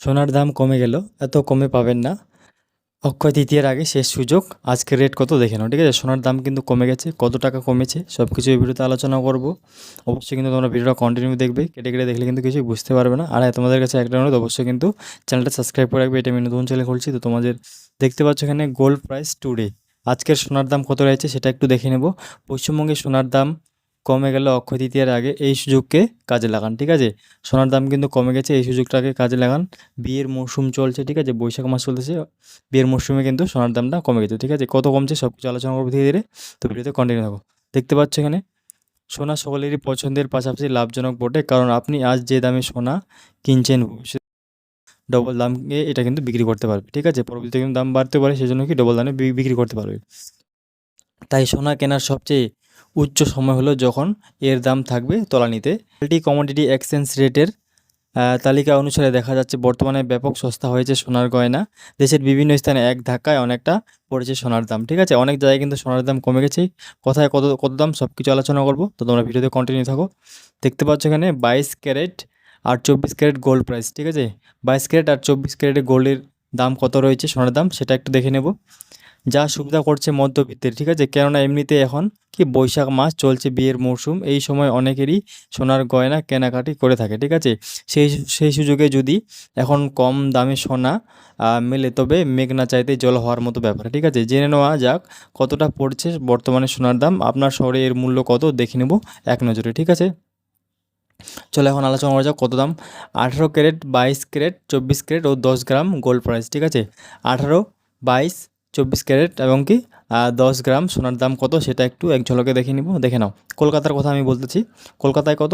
সোনার দাম কমে গেল এত কমে পাবেন না। অক্ষয় তৃতীয়ার আগে শেষ সুযোগ। আজকের রেট কত দেখে নাও ঠিক আছে? সোনার দাম কিন্তু কমে গেছে কত টাকা কমেছে সব কিছু এই ভিডিওতে আলোচনা করব। অবশ্যই কিন্তু তোমরা ভিডিওটা কন্টিনিউ দেখবে কেটে কেটে দেখলে কিন্তু কিছুই বুঝতে পারবে না। আর হ্যাঁ, তোমাদের কাছে একটা অনুরোধ অবশ্যই কিন্তু চ্যানেলটা সাবস্ক্রাইব করে রাখবে এটা আমি নতুন চ্যানেল খুলছি তো তোমাদের দেখতে পাচ্ছ এখানে গোল্ড প্রাইস টুডে আজকের সোনার দাম কত রয়েছে সেটা একটু দেখে নেব। পশ্চিমবঙ্গে সোনার দাম কমে গেল অক্ষয় তৃতীয়ার আগে এই সুযোগকে কাজে লাগান, ঠিক আছে? সোনার দাম কিন্তু কমে গেছে, এই সুযোগটাকে কাজে লাগান। বিয়ের মৌসুম চলছে, ঠিক আছে? বৈশাখ মাস চলতেছে, বিয়ের মৌসুমে কিন্তু সোনার দামটা কমে গেছে, ঠিক আছে? কত কমছে সব কিছু আলোচনা করব ধীরে ধীরে, তো ভিডিওতে কন্টিনিউ থাকো। দেখতে পাচ্ছ এখানে, সোনা সকলেরই পছন্দের, পাশাপাশি লাভজনক বটে, কারণ আপনি আজ যে দামে সোনা কিনছেন ডবল দামে এটা কিন্তু বিক্রি করতে পারবে, ঠিক আছে? পরবর্তীতে কিন্তু দাম বাড়তে পারে, সেজন্য কি ডবল দামে বিক্রি করতে পারবে। তাই সোনা কেনার সবচেয়ে উচ্চ সময় হলো যখন এর দাম থাকবে তলানিতে। মাল্টি কমোডিটি এক্সচেঞ্জ রেটের তালিকা অনুসারে দেখা যাচ্ছে বর্তমানে ব্যাপক সস্তা হয়েছে সোনার গয়না। দেশের বিভিন্ন স্থানে এক ধাক্কায় অনেকটা পড়েছে সোনার দাম। ঠিক আছে? অনেক জায়গায় কিন্তু সোনার দাম কমে গেছে। কোথায় কত কত দাম সব কিছু আলোচনা করব। তো তোমরা ভিডিওতে কন্টিনিউ থাকো। দেখতে পাচ্ছ এখানে বাইশ ক্যারেট আর চব্বিশ ক্যারেট গোল্ড প্রাইস ঠিক আছে? বাইশ ক্যারেট আর চব্বিশ ক্যারেটের গোল্ডের দাম কত রয়েছে সোনার দাম সেটা একটু দেখে নেব। যা সুবিধা করছে মধ্যবিত্তের, ঠিক আছে? কেননা এমনিতে এখন কি বৈশাখ মাস চলছে, বিয়ের মরশুম, এই সময় অনেকেরই সোনার গয়না কেনাকাটি করে থাকে, ঠিক আছে? সেই সেই সুযোগে যদি এখন কম দামে সোনা মেলে, তবে মেঘ না চাইতে জল হওয়ার মতো ব্যাপার, ঠিক আছে? জেনে নেওয়া যাক কতটা পড়ছে বর্তমানে সোনার দাম। আপনার শহরে এর মূল্য কত? দেখে নেব এক নজরে, ঠিক আছে? চলো এখন আলোচনা করা যাক কত দাম। আঠারো ক্যারেট, বাইশ ক্যারেট, চব্বিশ ক্যারেট ও দশ গ্রাম গোল্ড প্রাইস, ঠিক আছে? আঠারো, বাইশ চব্বিশ ক্যারেট এবং কি দশ গ্রাম সোনার দাম কত সেটা একটু এক ঝলকে দেখে নিব, দেখে নাও। কলকাতার কথা আমি বলতেছি, কলকাতায় কত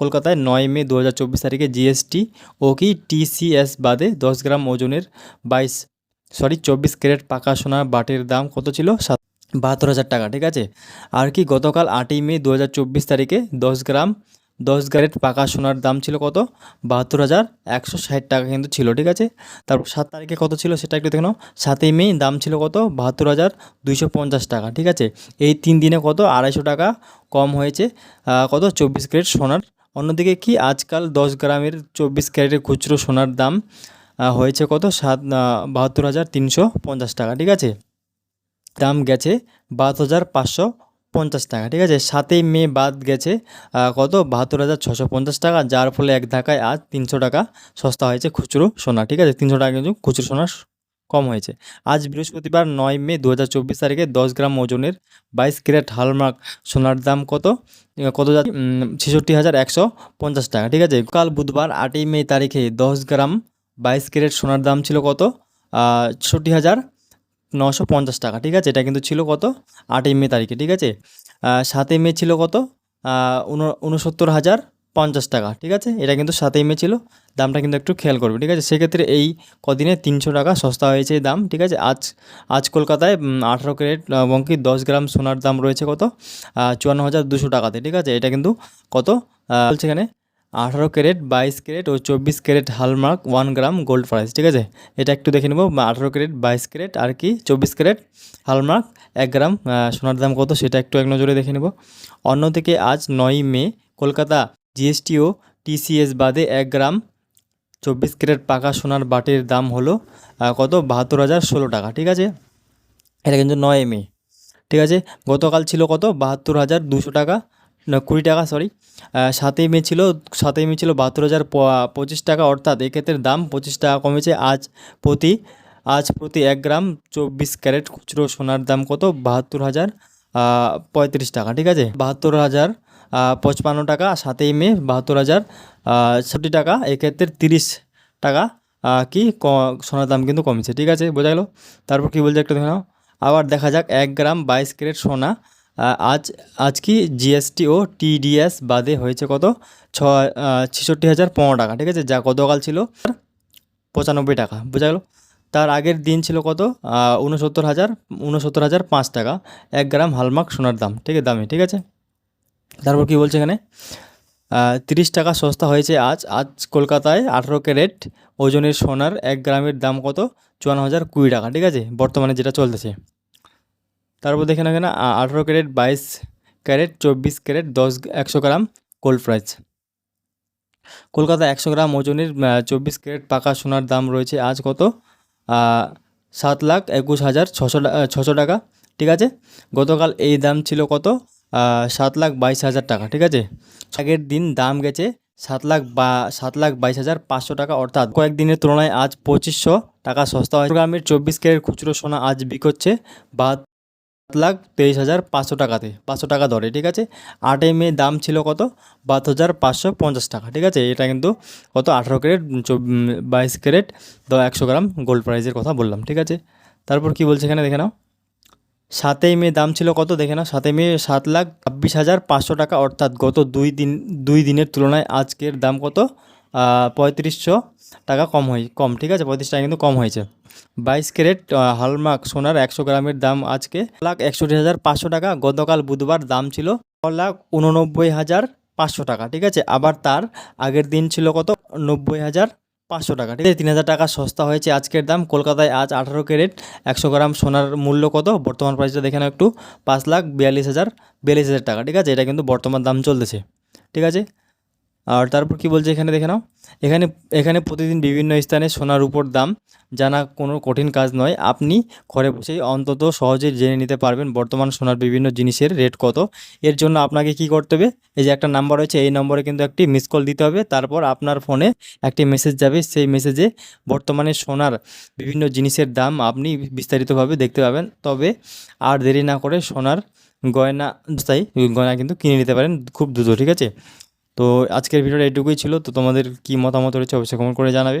কলকাতায় নয় মে দু হাজার চব্বিশ তারিখে জিএসটি ও কি টিসিএস বাদে দশ গ্রাম ওজনের বাইশ সরি চব্বিশ ক্যারেট পাকা সোনা বাটের দাম কত ছিল? সাত, বাহাত্তর হাজার টাকা, ঠিক আছে? আর কি গতকাল আটই মে দু হাজার চব্বিশ তারিখে দশ গ্রাম দশ গ্যারেট পাকা সোনার দাম ছিল কত? বাহাত্তর হাজার একশো ষাট টাকা কিন্তু ছিল, ঠিক আছে? তারপর সাত তারিখে কত ছিল সেটা একটু দেখে নাও। সাতই মে দাম ছিল কত? বাহাত্তর হাজার দুইশো পঞ্চাশ টাকা, ঠিক আছে? এই তিন দিনে কত? আড়াইশো টাকা কম হয়েছে কত? চব্বিশ ক্যারেট সোনার। অন্যদিকে কি আজকাল দশ গ্রামের চব্বিশ ক্যারেটের খুচরো সোনার দাম হয়েছে কত? সাত বাহাত্তর হাজার তিনশো পঞ্চাশ টাকা, ঠিক আছে? দাম গেছে বাহাত্তর হাজার পাঁচশো পঞ্চাশ টাকা, ঠিক আছে? সাতই মে বাদ গেছে কত? বাহাত্তর হাজার ছশো পঞ্চাশ টাকা, যার ফলে এক ধাক্কায় আজ তিনশো টাকা সস্তা হয়েছে খুচরো সোনা, ঠিক আছে? তিনশো টাকা কিন্তু খুচরো সোনা কম হয়েছে। আজ বৃহস্পতিবার নয় মে দু হাজার চব্বিশ তারিখে দশ গ্রাম ওজনের বাইশ ক্যারেট হালমার্ক সোনার দাম কত? কত ছেষট্টি হাজার একশো পঞ্চাশ টাকা, ঠিক আছে? কাল বুধবার আটই মে তারিখে দশ গ্রাম বাইশ ক্যারেট সোনার দাম ছিল কত? ছেষট্টি হাজার নশো পঞ্চাশ টাকা, ঠিক আছে? এটা কিন্তু ছিল কত? আটই মে তারিখে, ঠিক আছে? সাতই মে ছিল কত? উনসত্তর হাজার পঞ্চাশ টাকা, ঠিক আছে? এটা কিন্তু সাতই মে ছিল। দামটা কিন্তু একটু খেয়াল করবে, ঠিক আছে? সেক্ষেত্রে এই কদিনে তিনশো টাকা সস্তা হয়েছে দাম, ঠিক আছে? আজ আজ কলকাতায় আঠারো ক্যারেট কি দশ গ্রাম সোনার দাম রয়েছে কত? চুয়ান্ন হাজার দুশো টাকাতে, ঠিক আছে? এটা কিন্তু কত? এখানে আঠারো ক্যারেট, বাইশ ক্যারেট ও চব্বিশ carat hallmark one gram gold price ঠিক আছে? এটা একটু দেখে নেব আঠারো ক্যারেট, বাইশ ক্যারেট, আর কি? চব্বিশ ক্যারেট হালমার্ক, এক গ্রাম সোনার দাম কত? সেটা একটু এক নজরে দেখে নেব। অন্যদিকে আজ নয়ই মে, কলকাতা জিএসটি ও টিসিএস বাদে এক গ্রাম চব্বিশ ক্যারেট পাকা সোনার বাটির দাম হলো কত? বাহাত্তর হাজার ষোলো টাকা, ঠিক আছে? এটা কিন্তু নয় মে, ঠিক আছে? গতকাল ছিল কত? বাহাত্তর হাজার দুশো টাকা না, কুড়ি টাকা সরি সাতই মে ছিল, সাতই মে ছিল বাহাত্তর হাজার পঁচিশ টাকা, অর্থাৎ এক্ষেত্রে দাম পঁচিশ টাকা কমেছে। আজ প্রতি আজ প্রতি এক গ্রাম চব্বিশ ক্যারেট খুচরো সোনার দাম কত? বাহাত্তর হাজার পঁয়ত্রিশ টাকা, ঠিক আছে? বাহাত্তর হাজার পঁচপান্ন টাকা, সাতই মে, বাহাত্তর হাজার ষাটটি টাকা এক্ষেত্রে তিরিশ টাকা কি, সোনার দাম কিন্তু কমেছে, ঠিক আছে? বোঝা গেল? তারপর কী বলছে একটা দেখে নাও। আবার দেখা যাক, এক গ্রাম বাইশ ক্যারেট সোনা আজ আজ কি জিএসটি ও টিডিএস বাদে হয়েছে কত? ছ ছেষট্টি হাজার পনেরো টাকা, ঠিক আছে? যা গতকাল ছিল পঁচানব্বই টাকা, বোঝা গেল? তার আগের দিন ছিল কত? উনসত্তর হাজার উনসত্তর হাজার পাঁচ টাকা, এক গ্রাম হালমার্ক সোনার দাম, ঠিক আছে? দামে, ঠিক আছে? তারপর কি বলছে এখানে? তিরিশ টাকা সস্তা হয়েছে আজ। আজ কলকাতায় আঠেরো ক্যারেট ওজনের সোনার এক গ্রামের দাম কত? চুয়ান্ন হাজার কুড়ি টাকা, ঠিক আছে? বর্তমানে যেটা চলতেছে। তারপর দেখে না কেন আঠেরো ক্যারেট, বাইশ ক্যারেট, চব্বিশ ক্যারেট, দশ একশো গ্রাম গোল্ড প্রাইস কলকাতা একশো গ্রাম ওজনের চব্বিশ ক্যারেট পাকা সোনার দাম রয়েছে আজ কত? সাত লাখ একুশ হাজার ছশো ছশো টাকা, ঠিক আছে? গতকাল এই দাম ছিল কত? সাত লাখ বাইশ হাজার টাকা, ঠিক আছে? আগের দিন দাম গেছে সাত লাখ বা, সাত লাখ বাইশ হাজার পাঁচশো টাকা, অর্থাৎ কয়েকদিনের তুলনায় আজ পঁচিশশো টাকা সস্তা হয়। গ্রামের চব্বিশ ক্যারেট খুচরো সোনা আজ বিকোচ্ছে বা লাখ তেইশ হাজার পাঁচশো টাকাতে, পাঁচশো টাকা দরে, ঠিক আছে? আটই মে দাম ছিল কত? বাত হাজার পাঁচশো পঞ্চাশ টাকা, ঠিক আছে? এটা কিন্তু কত? আঠারো ক্যারেট বাইশ ক্যারেট, তো একশো গ্রাম গোল্ড প্রাইজের কথা বললাম, ঠিক আছে? তারপর কি বলছে এখানে? দেখে নাও। সাতই মে দাম ছিল কত? দেখে নাও, সাত সাতই মে সাত লাখ ছাব্বিশ হাজার পাঁচশো টাকা, অর্থাৎ গত দুই দিন, দুই দিনের তুলনায় আজকের দাম কত? পঁয়ত্রিশশো টাকা কম হয়, কম, ঠিক আছে? পঁয়ত্রিশ টাকা কিন্তু কম হয়েছে। বাইশ ক্যারেট হলমার্ক সোনার একশো গ্রামের দাম আজকে লাখ একষট্টি হাজার পাঁচশো টাকা। গতকাল বুধবার দাম ছিল ছ লাখ উননব্বই হাজার পাঁচশো টাকা, ঠিক আছে? আবার তার আগের দিন ছিল কত? নব্বই হাজার পাঁচশো টাকা, ঠিক আছে? তিন হাজার টাকা সস্তা হয়েছে আজকের দাম। কলকাতায় আজ আঠারো ক্যারেট, একশো গ্রাম সোনার মূল্য কত? বর্তমান প্রাইসটা দেখে একটু। পাঁচ লাখ বিয়াল্লিশ হাজার বিয়াল্লিশ হাজার টাকা, ঠিক আছে? এটা কিন্তু বর্তমান দাম চলতেছে, ঠিক আছে? আর তারপর কি বলছে এখানে দেখে নাও। এখানে এখানে প্রতিদিন বিভিন্ন স্থানে সোনার উপর দাম জানা কোনো কঠিন কাজ নয়। আপনি ঘরে বসেই অন্তত সহজে জেনে নিতে পারবেন বর্তমান সোনার বিভিন্ন জিনিসের রেট কত। এর জন্য আপনাকে কি করতে হবে? এই যে একটা নাম্বার রয়েছে, এই নম্বরে কিন্তু একটি মিস কল দিতে হবে। তারপর আপনার ফোনে একটি মেসেজ যাবে। সেই মেসেজে বর্তমানে সোনার বিভিন্ন জিনিসের দাম আপনি বিস্তারিতভাবে দেখতে পাবেন। তবে আর দেরি না করে সোনার গয়না তাই গয়না কিন্তু কিনে নিতে পারেন খুব দ্রুত, ঠিক আছে? তো আজকের ভিডিওটা এটুকুই ছিল। তো তোমাদের কি মতামত রয়েছে অবশ্যই কমেন্ট করে জানাবে।